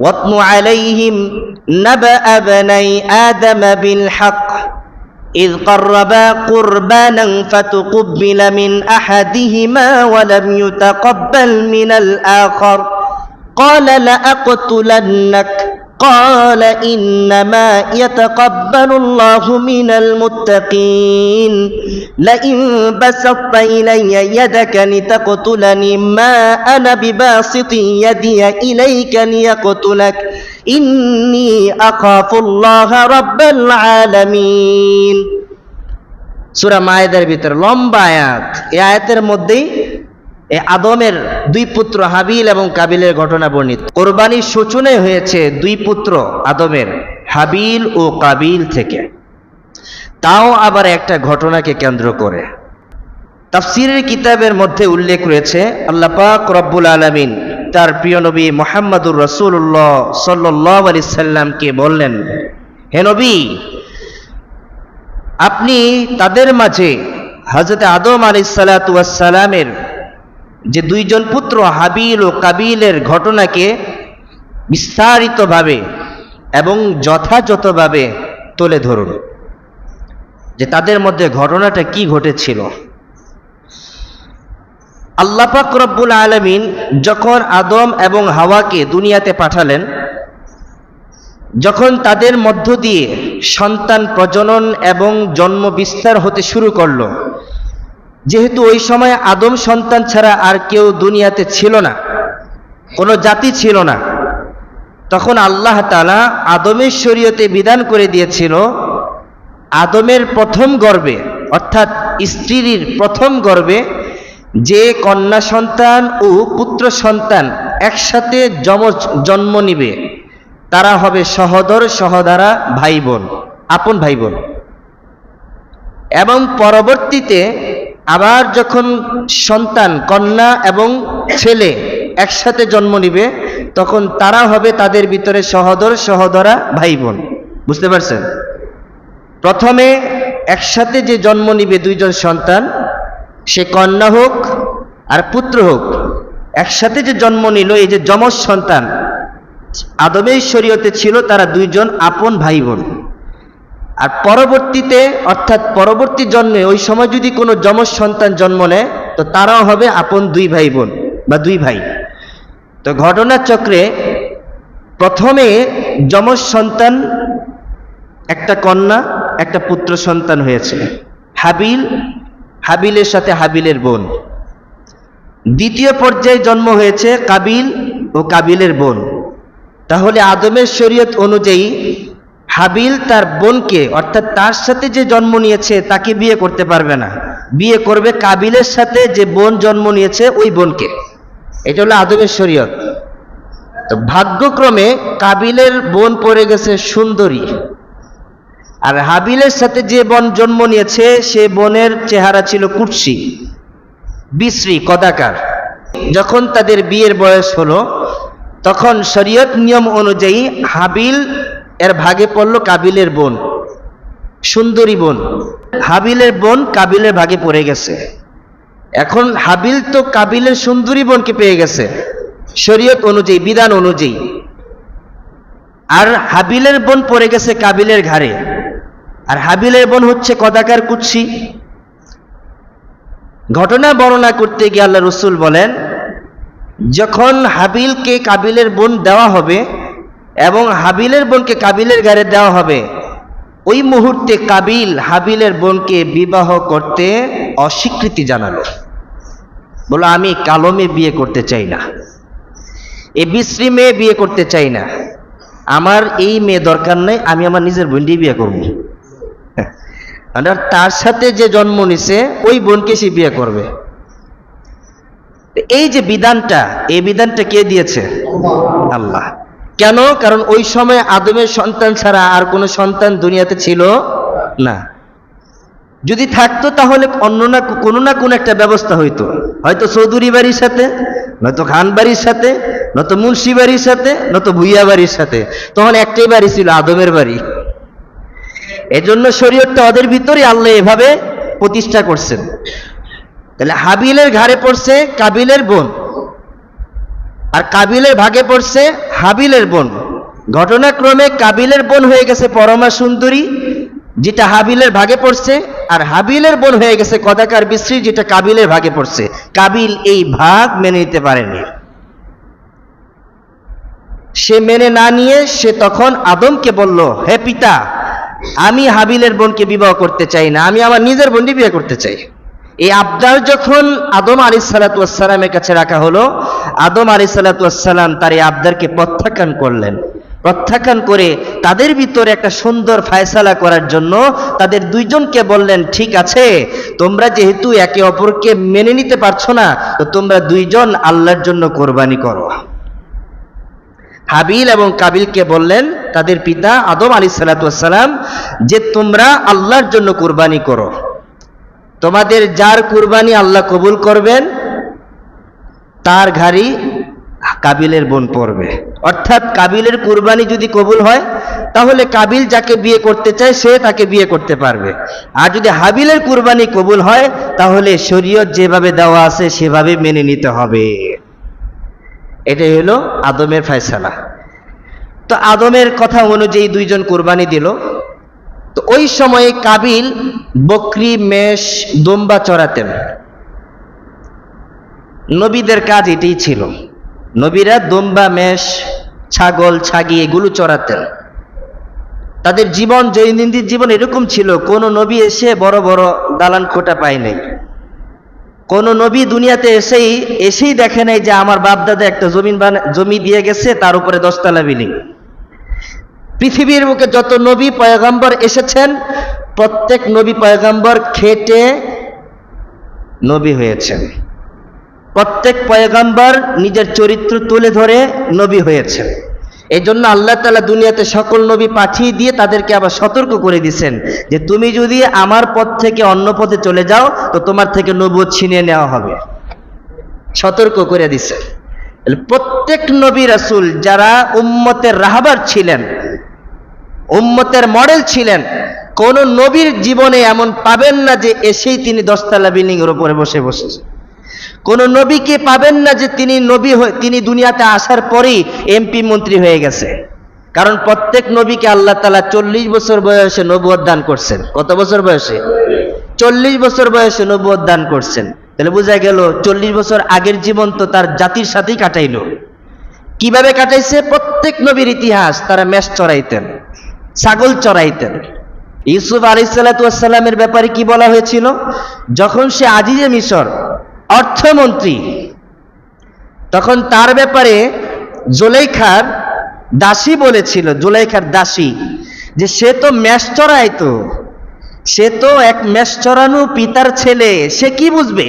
واتل عليهم نبأ بني آدم بالحق إذ قربا قربانا فتقبل من أحدهما ولم يتقبل من الآخر قال لأقتلنك. قال إنما يتقبل الله من المتقين لئن بسطت إلي يدك لتقتلني ما أنا بباسط يدي إليك ليقتلك إني أخاف الله رب العالمين সুরা মায়েদের ভিতরে লম্বা আয়াত এই আয়াতের মধ্যেই এই আদমের দুই পুত্র হাবিল এবং কাবিলের ঘটনা বর্ণিত। কোরবানির সূচনা হয়েছে দুই পুত্র আদমের, হাবিল ও কাবিল থেকে। তাও আবার একটা ঘটনাকে কেন্দ্র করে। তাফসিরের কিতাবের মধ্যে উল্লেখ রয়েছে, আল্লাহ পাক রব্বুল আলমিন তার প্রিয় নবী মোহাম্মদুর রসুল্লাহ সাল্লাহ আলি সাল্লামকে বললেন, হে নবী, আপনি তাদের মাঝে হজরত আদম আলি সালাতামের যে দুইজন পুত্র হাবিল ও কাবিলের ঘটনাকে বিস্তারিতভাবে এবং যথাযথভাবে তুলে ধরুন যে তাদের মধ্যে ঘটনাটা কি ঘটেছিল। আল্লাপাক রব্বুল আলমিন যখন আদম এবং হাওয়াকে দুনিয়াতে পাঠালেন, যখন তাদের মধ্য দিয়ে সন্তান প্রজনন এবং জন্ম বিস্তার হতে শুরু করল যেহেতু ওই সময় আদম সন্তান ছাড়া আর কেউ দুনিয়াতে ছিল না, কোনো জাতি ছিল না, তখন আল্লাহ তালা আদমের শরীয়তে বিধান করে দিয়েছিল, আদমের প্রথম গর্বে, অর্থাৎ স্ত্রীর প্রথম গর্বে যে কন্যা সন্তান ও পুত্র সন্তান একসাথে যমজ জন্ম নিবে, তারা হবে সহদর সহদারা ভাই বোন, আপন ভাই বোন। এবং পরবর্তীতে আবার যখন সন্তান, কন্যা এবং ছেলে একসাথে জন্ম নিবে, তখন তারা হবে তাদের ভিতরে সহদর, সহদরা ভাই বোন বুঝতে পারছেন? প্রথমে একসাথে যে জন্ম নিবে দুইজন সন্তান, সে কন্যা হোক আর পুত্র হোক, একসাথে যে জন্ম নিল, এই যে যমজ সন্তান, আদমের শরীয়তে ছিল তারা দুইজন আপন ভাই বোন আর পরবর্তীতে, অর্থাৎ পরবর্তী জন্মে, ওই সময় যদি কোনো যমজ সন্তান জন্ম নেয়, তো তারাও হবে আপন দুই ভাই বোন বা দুই ভাই। তো ঘটনার চক্রে প্রথমে যমজ সন্তান, একটা কন্যা, একটা পুত্র সন্তান হয়েছে, হাবিল, হাবিলের সাথে হাবিলের বোন। দ্বিতীয় পর্যায়ে জন্ম হয়েছে কাবিল ও কাবিলের বোন। তাহলে আদমের শরীয়ত অনুযায়ী হাবিল তার বোনকে, অর্থাৎ তার সাথে যে জন্ম নিয়েছে, তাকে বিয়ে করতে পারবে না। বিয়ে করবে কাবিলের সাথে যে বোন জন্ম নিয়েছে ওই বোনকে। এটা হলো আদমের শরীয়ত। তো ভাগ্যক্রমে কাবিলের বোন পড়ে গেছে সুন্দরী। আর হাবিলের সাথে যে বোন জন্ম নিয়েছে, সে বোনের চেহারা ছিল কুৎসি, বিশ্রী, কদাকার। যখন তাদের বিয়ের বয়স হলো, তখন শরীয়ত নিয়ম অনুযায়ী হাবিল এর ভাগে পড়ল কাবিলের বোন, সুন্দরী বোন। হাবিলের বোন কাবিলের ভাগে পড়ে গেছে। এখন হাবিল তো কাবিলের সুন্দরী বোনকে পেয়ে গেছে, শরীয়ত অনুযায়ী, বিধান অনুযায়ী। আর হাবিলের বোন পড়ে গেছে কাবিলের ঘাড়ে। আর হাবিলের বোন হচ্ছে কদাকার কুচ্ছি ঘটনা বর্ণনা করতে গিয়ে আল্লাহ রসুল বলেন, যখন হাবিলকে কাবিলের বোন দেওয়া হবে এবং হাবিলের বোনকে কাবিলের গাড়ে দেওয়া হবে। ওই মুহূর্তে কাবিল হাবিলের বোনকে বিবাহ করতে অস্বীকৃতি জানালো। বলো আমি কালো মেয়ে বিয়ে করতে চাই না। এ বিশ্রী মেয়ে বিয়ে করতে চাই না। আমার এই মেয়ে দরকার নেই, আমি আমার নিজের বোনটি বিয়ে করব। আর তার সাথে যে জন্ম নিছে, ওই বোনকে সে বিয়ে করবে। এই যে বিধানটা, এই বিধানটা কে দিয়েছে? আল্লাহ। কেন? কারণ ওই সময় আদমের সন্তান ছাড়া আর কোনো সন্তান দুনিয়াতে ছিল না। যদি থাকতো তাহলে অন্য না কোনো না কোনো একটা ব্যবস্থা হইতো। হয়তো চৌধুরী বাড়ির সাথে, নয়তো খান বাড়ির সাথে, নয়তো মুন্সি বাড়ির সাথে, নয়তো ভুইয়া বাড়ির সাথে। তখন একটাই বাড়ি ছিল আদমের বাড়ি। এজন্য শরীয়তটা ওদের ভিতরে আল্লাহ এভাবে প্রতিষ্ঠা করছেন। তাহলে হাবিলের ঘাড়ে পড়ছে কাবিলের বোন। আর কাবিলের ভাগে পড়ছে হাবিলের বোন। ঘটনাক্রমে কাবিলের বোন হয়ে গেছে পরমা সুন্দরী, যেটা হাবিলের ভাগে পড়ছে, আর হাবিলের বোন হয়ে গেছে কদাকার বিশ্রী, যেটা কাবিলের ভাগে পড়ছে। কাবিল এই ভাগ মেনে নিতে পারেনি। সে মেনে না নিয়ে সে তখন আদমকে বলল, হে পিতা, আমি হাবিলের বোনকে বিবাহ করতে চাই না, আমি আমার নিজের বোনকে বিয়ে করতে চাই। এই আবদার যখন আদম আলী সালাতামের কাছে রাখা হলো, আদম আলী সালাতাম তার এই আবদারকে প্রত্যাখ্যান করলেন। প্রত্যাখ্যান করে তাদের ভিতরে একটা সুন্দর ফায়সালা করার জন্য তাদের দুইজনকে বললেন, ঠিক আছে, তোমরা যেহেতু একে অপরকে মেনে নিতে পারছ না, তো তোমরা দুইজন আল্লাহর জন্য কোরবানি করো। হাবিল এবং কাবিলকে বললেন, তাদের পিতা আদম আলী সালাতাম যে তোমরা আল্লাহর জন্য কুরবানি করো। তোমাদের যার কুরবানি আল্লাহ কবুল করবেন, তার ঘাড়ি কাবিলের বোন পড়বে অর্থাৎ কাবিলের কুরবানি যদি কবুল হয়, তাহলে কাবিল যাকে বিয়ে করতে চায়, সে তাকে বিয়ে করতে পারবে। আর যদি হাবিলের কুরবানি কবুল হয়, তাহলে শরীয়ত যেভাবে দেওয়া আছে, সেভাবে মেনে নিতে হবে। এটাই হলো আদমের ফয়সালা। তো আদমের কথা অনুযায়ী দুইজন কোরবানি দিল। তো ওই সময়ে কাবিল বকরি, মেষ, দোম্বা চড়াতেন। নবীদের কাজ এটাই ছিল। নবীরা দোম্বা, মেষ, ছাগল, ছাগি এগুলো চড়াতেন। তাদের জীবন, দৈনন্দিন জীবন এরকম ছিল, কোন নবী এসে বড় বড় দালান খোটা পায় নাই। কোন নবী দুনিয়াতে এসেই এসেই দেখে নাই যে আমার বাপদাদা একটা জমিন জমি দিয়ে গেছে, তার উপরে দশতলা বিল্ডিং। পৃথিবীর মুখে যত নবী পয়গাম্বর এসেছেন, প্রত্যেক নবী পয়গাম্বর খেটে নবী হয়েছেন। প্রত্যেক পয়গাম্বর নিজের চরিত্র তুলে ধরে নবী হয়েছেন। এই জন্য আল্লাহ তালা দুনিয়াতে সকল নবী পাঠিয়ে দিয়ে তাদেরকে আবার সতর্ক করে দিছেন যে, তুমি যদি আমার পথ থেকে অন্য পথে চলে যাও, তো তোমার থেকে নবুয় ছিনিয়ে নেওয়া হবে। সতর্ক করে দিছে প্রত্যেক নবী রাসুল যারা উম্মতের রাহাবার ছিলেন উম্মতের মডেল ছিলেন। কোন নবীর জীবনে এমন পাবেন না যে এসেই তিনি দশতলা বিল্ডিং এর উপরে বসে বসেছে। কোন নবীকে পাবেন না যে তিনি নবী তিনি দুনিয়াতে আসার পরেই এমপি মন্ত্রী হয়ে গেছে। কারণ প্রত্যেক নবীকে আল্লাহ তালা চল্লিশ বছর বয়সে নবুয় দান করছেন। কত বছর বয়সে? চল্লিশ বছর বয়সে নবুয় দান করছেন। তাহলে বোঝা গেল, চল্লিশ বছর আগের জীবন তো তার জাতির সাথেই কাটাইলো। কীভাবে কাটাইছে? প্রত্যেক নবীর ইতিহাস তারা ম্যাচ চড়াইতেন। ছাগল চড়াইতেন। ইউসুফ আলিসাল্লামের ব্যাপারে কি বলা হয়েছিল? যখন সে আজিজে মিশর অর্থমন্ত্রী, তখন তার ব্যাপারে জোলেখার দাসী বলেছিল জোলেখার দাসী, যে সে তো মেষ চড়াইতো, সে তো এক মেষ চড়ানো পিতার ছেলে, সে কি বুঝবে?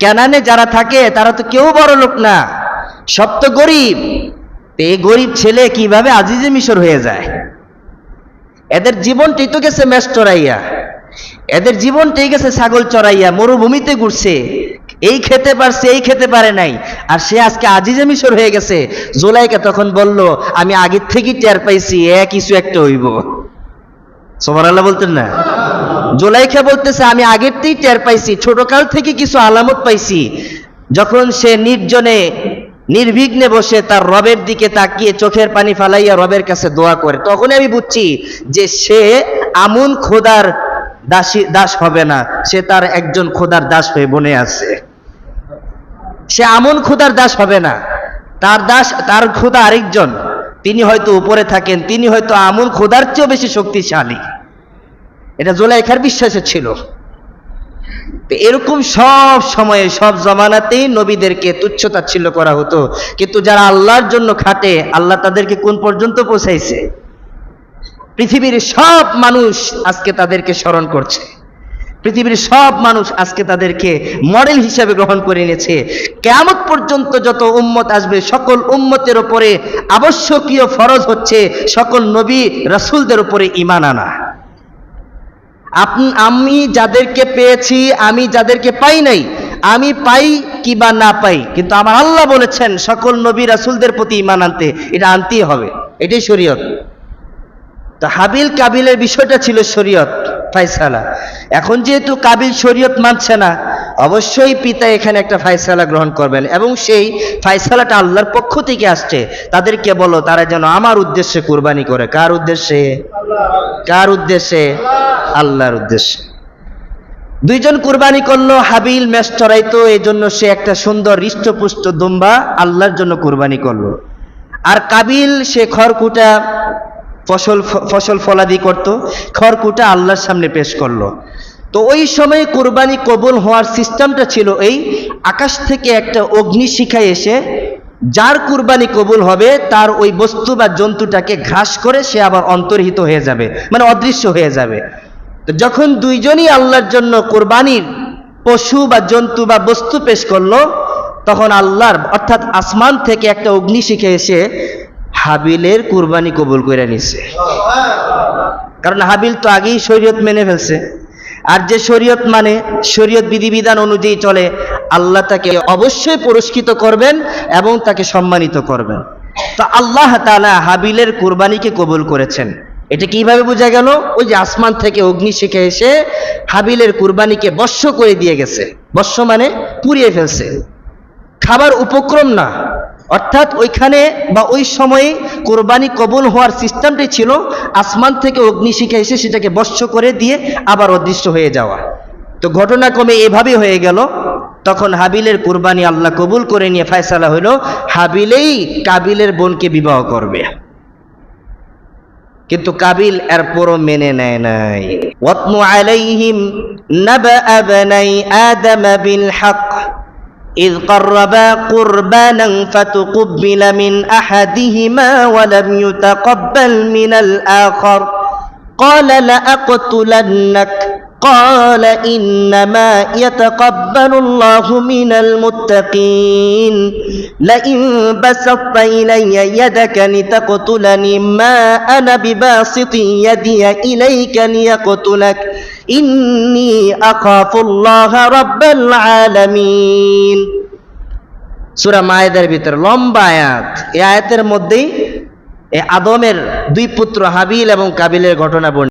কেনানে যারা থাকে, তারা তো কেউ বড় লোক না, সব তো গরিব। এই গরিব ছেলে কীভাবে আজিজে মিশর হয়ে যায়? এদের জীবনটাই তো গেছে মেষ চড়াইয়া। এদের জীবনটাই গেছে ছাগল চড়াইয়া, মরুভূমিতে ঘুরছে। এই খেতে পারছে, এই খেতে পারে নাই। আর সে আজকে আজিজে মিশর হয়ে গেছে। জোলাইকে তখন বলল, আমি আগের থেকেই টের পাইছি, এ কিছু একটা হইব। সোমান আল্লাহ বলতেন না। জোলাইখা বলতেছে, আমি আগের থেকেই টের পাইছি, ছোটকাল থেকে কিছু আলামত পাইছি। যখন সে নির্জনে নির্বিঘ্নে বসে তার রবের দিকে তাকিয়ে চোখের পানি ফালাইয়া রবের কাছে দোয়া করে। তখনই আমি বুঝছি যে সে আমুন খোদার দাসী, দাস হবে না। সে তার একজন খোদার দাস হয়ে বনে আছে। সে আমন খোদার দাস হবে না। তার দাস, তার খোদা আরেকজন। তিনি হয়তো উপরে থাকেন, তিনি হয়তো আমন খোদার চেয়েও বেশি শক্তিশালী। এটা জোলাইখার বিশ্বাসে ছিল। এরকম সব সময়ে, সব জমানাতেই নবীদেরকে তুচ্ছ তাচ্ছিল্য করা হতো। কিন্তু যারা আল্লাহর জন্য খাটে, আল্লাহ তাদেরকে কোন পর্যন্ত পৌঁছাইছে? পৃথিবীর সব মানুষ আজকে তাদেরকে স্মরণ করছে। পৃথিবীর সব মানুষ আজকে তাদেরকে মডেল হিসাবে গ্রহণ করে নিয়েছে। কেমন পর্যন্ত যত উম্মত আসবে, সকল উম্মতের ওপরে আবশ্যকীয় ফরজ হচ্ছে সকল নবী রাসুলদের উপরে ইমান আনা। আমি যাদেরকে পেয়েছি, আমি যাদেরকে পাই নাই, আমি পাই কি বা না পাই, কিন্তু আমার আল্লাহ বলেছেন, সকল নবী রাসুলদের প্রতি ইমান আনতে, এটা আনতেই হবে, এটাই শরীয়ত। তো হাবিল কাবিলের বিষয়টা ছিল শরীয়ত। ফাইসালা। এখন যেহেতু কাবিল শরীয়ত মানছে না, অবশ্যই পিতা এখানে একটা ফায়সালা গ্রহণ করবেন এবং সেই ফায়সালাটা আল্লাহর পক্ষ থেকে আসছে। তাদেরকে বলো, তারা যেন আমার উদ্দেশ্যে কুরবানি করে। কার উদ্দেশ্যে? কার উদ্দেশ্যে? আল্লাহর উদ্দেশ্যে। দুইজন কুরবানি করল, হাবিল মেষ চড়াইতো এই জন্য সে একটা সুন্দর হৃষ্টপুষ্ট দুম্বা আল্লাহর জন্য কুরবানি করল। আর কাবিল সে খড়কুটা ফসল ফসল ফলাদি করত, খড়কুটা আল্লাহর সামনে পেশ করল। তো ওই সময়ে কুরবানি কবুল হওয়ার সিস্টেমটা ছিল এই, আকাশ থেকে একটা অগ্নিশিখায় এসে যার কুরবানি কবুল হবে, তার ওই বস্তু বা জন্তুটাকে ঘ্রাস করে সে আবার অন্তর্হিত হয়ে যাবে মানে অদৃশ্য হয়ে যাবে। তো যখন দুইজনই আল্লাহর জন্য কোরবানির পশু বা জন্তু বা বস্তু পেশ করল, তখন আল্লাহর, অর্থাৎ আসমান থেকে একটা অগ্নিশিখে এসে হাবিলের কুরবানি কবুল করে নিছে। কারণ হাবিল তো আগেই শরীয়ত মেনে ফেলছে। আর যে শরীয়ত মানে শরীয়ত বিধিবিধান অনুযায়ী চলে, আল্লাহ তাকে অবশ্যই পুরস্কৃত করবেন এবং তাকে সম্মানিত করবেন। তো আল্লাহ তাআলা হাবিলের কুরবানিকে কবুল করেছেন। এটা কীভাবে বোঝা গেল? ওই যে আসমান থেকে অগ্নি শিখে এসে হাবিলের কুরবানিকে বর্ষ করে দিয়ে গেছে। বর্ষ মানে পুড়িয়ে ফেলছে। খাবার উপক্রম না। অর্থাৎ ওইখানে বা ওই সময়ে কোরবানি কবুল হওয়ার সিস্টেমটি ছিল, আসমান থেকে অগ্নিশিখা এসে সেটাকে বর্ষ করে দিয়ে আবার অদৃশ্য হয়ে যাওয়া। তো ঘটনাক্রমে এভাবে হয়ে গেল। তখন হাবিলের কোরবানি আল্লাহ কবুল করে নিয়ে ফয়সালা হইল, হাবিলেই কাবিলের বোনকে বিবাহ করবে। কিন্তু কাবিল এরপরও মেনে নেয় নাই। আলাইহিম আদম বিল হক। إذ قربا قربانا فتقبل من أحدهما ولم يتقبل من الآخر. قال لأقتلنك. قال إنما يتقبل الله من المتقين. لئن بسطت إلي يدك لتقتلني ما أنا بباسط يدي إليك ليقتلك. ইন্নি আকাফুল্লাহ রাব্বাল আলামিন। সুরা মায়েদের ভিতর লম্বা আয়াত। এই আয়াতের মধ্যেই এ আদমের দুই পুত্র হাবিল এবং কাবিলের ঘটনা বর্ণিত।